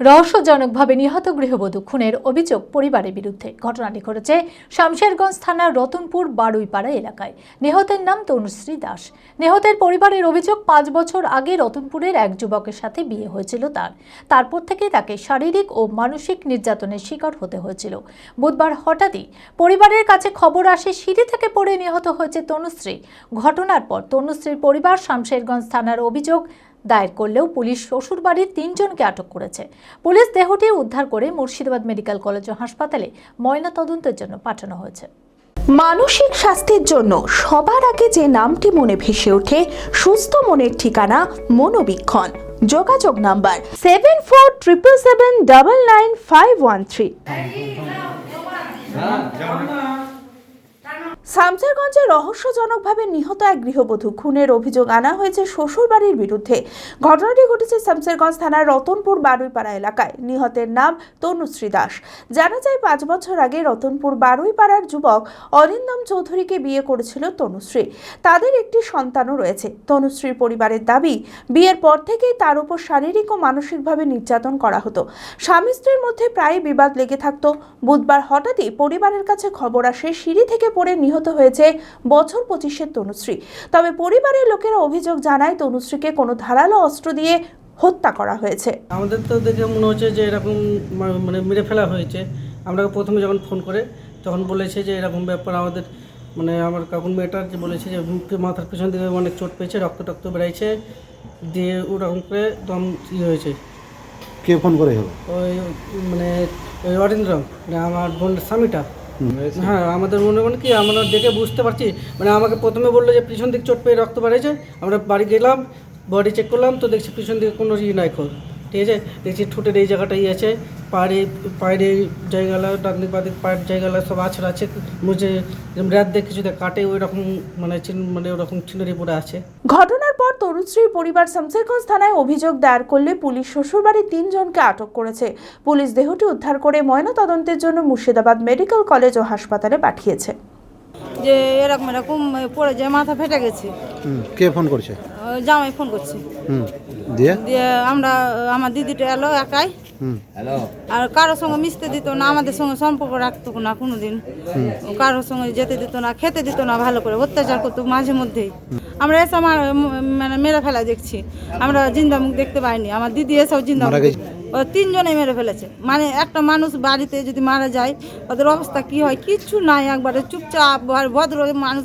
রহস্যজনকভাবে নিহত গৃহবধূ খুনের অভিযোগ পরিবারের বিরুদ্ধে। ঘটনাটি ঘটেছে শামশেরগঞ্জ থানার রতনপুর বারুইপাড়া এলাকায়। নিহতের নাম তনুশ্রী দাস। নিহতের পরিবারের অভিযোগ, পাঁচ বছর আগে রতনপুরের এক যুবকের সাথে বিয়ে হয়েছিল তার। তারপর থেকে তাকে শারীরিক ও মানসিক নির্যাতনের শিকার হতে হয়েছিল। বুধবার হঠাৎই পরিবারের কাছে খবর আসে, সিঁড়ি থেকে পড়ে নিহত হয়েছে তনুশ্রী। ঘটনার পর তনুশ্রীর পরিবার শামশেরগঞ্জ থানার অভিযোগ দায়ের করলেও পুলিশ শ্বশুরবাড়ির তিনজনকে আটক করেছে। পুলিশ দেহটি উদ্ধার করে মুর্শিদাবাদ মেডিকেল কলেজ ও হাসপাতালে ময়নাতদন্তের জন্য পাঠানো হয়েছে। মানসিক স্বাস্থ্যের জন্য সবার আগে যে নামটি মনে ভেসে ওঠে সুস্থ মনের ঠিকানা মনোবীক্ষণ। যোগাযোগ number seven four triple seven double nine five one three শামসারগঞ্জে রহস্যজনকভাবে নিহত এক গৃহবধূ। খুনের অভিযোগ আনা হয়েছে শ্বশুরবাড়ির বিরুদ্ধে। ঘটনাটি ঘটেছে শামসারগঞ্জ থানার রতনপুর বারুইপাড়া এলাকায়। নিহতের নাম তনুশ্রী দাস। জানা যায়, পাঁচ বছর আগে রতনপুর বারুইপাড়ার যুবক অরিন্দম চৌধুরীকে বিয়ে করেছিল তনুশ্রী। তাদের একটি সন্তানও রয়েছে। তনুশ্রীর পরিবারের দাবি, বিয়ের পর থেকেই তার উপর শারীরিক ও মানসিকভাবে নির্যাতন করা হতো। স্বামী স্ত্রীর মধ্যে প্রায় বিবাদ লেগে থাকতো। বুধবার হঠাৎই পরিবারের কাছে খবর আসে, সিঁড়ি থেকে পড়ে নিহত হয়েছে বছর পঁচিশের তনুশ্রী। তবে পরিবারের লোকেরা অভিযোগ জানায় তনুশ্রীকে কোনো ধারালো অস্ত্র দিয়ে হত্যা করা হয়েছে। আমাদের তো দেখে মনে হচ্ছে যে এরকম মানে মেরে ফেলা হয়েছে। আমরা প্রথমে যখন ফোন করে তখন বলেছে যে এরকম ব্যাপার আমাদের মানে আমার কাকুন মেয়েটার যে বলেছে যে মুখে মাথার পিছন দিকে অনেক চোট পেয়েছে রক্ত টক্ত বেড়াইছে দিয়ে ওরকম করে দম ইয়ে হয়েছে। কে ফোন করে ওই মানে ওই অরিন্দ্র মানে আমার বোনের স্বামীটা। হ্যাঁ আমাদের মনে মনে কি আমরা দেখে বুঝতে পারছি। মানে আমাকে প্রথমে বলল যে পিছন দিক চোট পেয়ে রক্ত বেড়েছে আমরা বাড়ি গেলাম বডি চেক করলাম তো দেখছি পিছন দিকে কোনো ই নাই খোঁজ ঠিক আছে? দেখছি ঠোঁটের এই জায়গাটাই আছে পাড়ে পায়ের এই জায়গাগুলো ডান দিক বাদিক পায়ের জায়গাগুলো সব আছড়া আছে মুঝে রাত দিয়ে কিছুতে কাটে ওই রকম মানে মানে ওরকম ছিনারি পড়ে আছে। ঘটনার পর তরুশ্রীর পরিবার শামসেরগঞ্জ থানায় অভিযোগ দায়ের করলে পুলিশ শ্বশুরবাড়ির তিনজনকে আটক করেছে। পুলিশ দেহটি উদ্ধার করে ময়নাতদন্তের জন্য মুর্শিদাবাদ মেডিকেল কলেজ ও হাসপাতালে পাঠিয়েছে। যে এরকম এরকম পড়ে যায় মাথা ফেটে গেছে। কে ফোন করছে? জামাই ফোন করছে। হুম দিয়ে? দিয়ে আমরা আমার দিদিটা এলো একাই। আর কারোর সঙ্গে মিশতে দিত না আমাদের সঙ্গে সম্পর্ক রাখতো না কোনোদিন। কারোর সঙ্গে যেতে দিত না খেতে দিত না ভালো করে অত্যাচার করতো মাঝে মধ্যেই। আমরা এসে আমার মানে মেরে ফেলা দেখছি। আমরা জিন্দা মুখ দেখতে পাইনি। আমার দিদি এসেও জিন্দা মুখ? ও তিনজনে মেরে ফেলেছে। মানে একটা মানুষ বাড়িতে যদি মারা যায় ওদের অবস্থা কি হয়? কিচ্ছু নাই একবারে। চুপচাপ ভদ্র মানুষ।